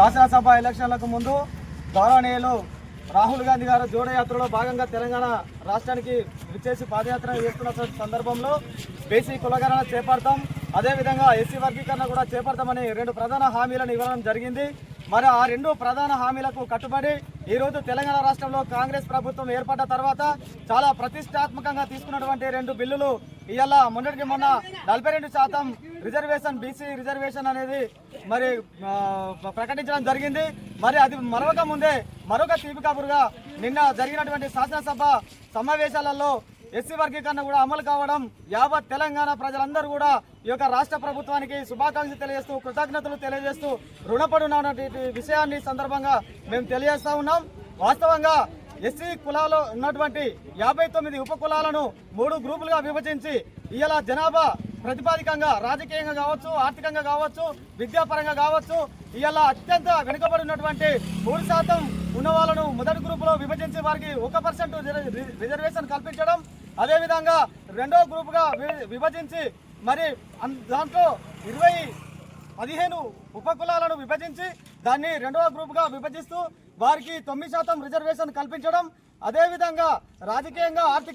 శాసనసభ ఎలక్షన్లకు ముందు గౌరవనీయులు రాహుల్ గాంధీ గారు జోడయాత్రలో భాగంగా తెలంగాణ రాష్ట్రానికి విచ్చేసి పాదయాత్ర చేస్తున్న సందర్భంలో బీసీ కులగణన చేపడతాం. అదేవిధంగా ఎస్సీ వర్గీకరణ కూడా చేపడతామని రెండు ప్రధాన హామీలను ఇవ్వడం జరిగింది. మరి ఆ రెండు ప్రధాన హామీలకు కట్టుబడి ఈరోజు తెలంగాణ రాష్ట్రంలో కాంగ్రెస్ ప్రభుత్వం ఏర్పడ్డ తర్వాత చాలా ప్రతిష్టాత్మకంగా తీసుకున్నటువంటి రెండు బిల్లులు ఇవాళ మొన్నటికి మొన్న నలభై రెండు శాతం రిజర్వేషన్ బీసీ రిజర్వేషన్ అనేది మరి ప్రకటించడం జరిగింది. మరి అది మరొక ముందే మరొక తీపి కబురుగా నిన్న జరిగినటువంటి శాసనసభ సమావేశాలలో ఎస్సీ వర్గీకరణ కూడా అమలు కావడం యావత్ తెలంగాణ ప్రజలందరూ కూడా ఈ యొక్క రాష్ట్ర ప్రభుత్వానికి శుభాకాంక్షలు తెలియజేస్తూ కృతజ్ఞతలు తెలియజేస్తూ రుణపడి ఉన్నటువంటి విషయాన్ని సందర్భంగా మేము తెలియజేస్తూ ఉన్నాం. వాస్తవంగా ఎస్సీ కులాలో ఉన్నటువంటి యాభై తొమ్మిది ఉప కులాలను మూడు గ్రూపులుగా విభజించి ఇలా జనాభా ప్రతిపాదికంగా రాజకీయంగా కావచ్చు ఆర్థికంగా కావచ్చు విద్యాపరంగా కావచ్చు ఇలా అత్యంత వెనుకబడి ఉన్నటువంటి మూడు శాతం ఉన్న వాళ్ళను మొదటి గ్రూపులో విభజించి వారికి ఒక పర్సెంట్ రిజర్వేషన్ కల్పించడం అదేవిధంగా రెండో గ్రూపుగా విభజించి మరి దాంట్లో ఇరవై పదిహేను ఉపకులాలను విభజించి దాన్ని రెండవ గ్రూప్గా విభజిస్తూ వారికి తొమ్మిది శాతం రిజర్వేషన్ కల్పించడం అదేవిధంగా రాజకీయంగా ఆర్థిక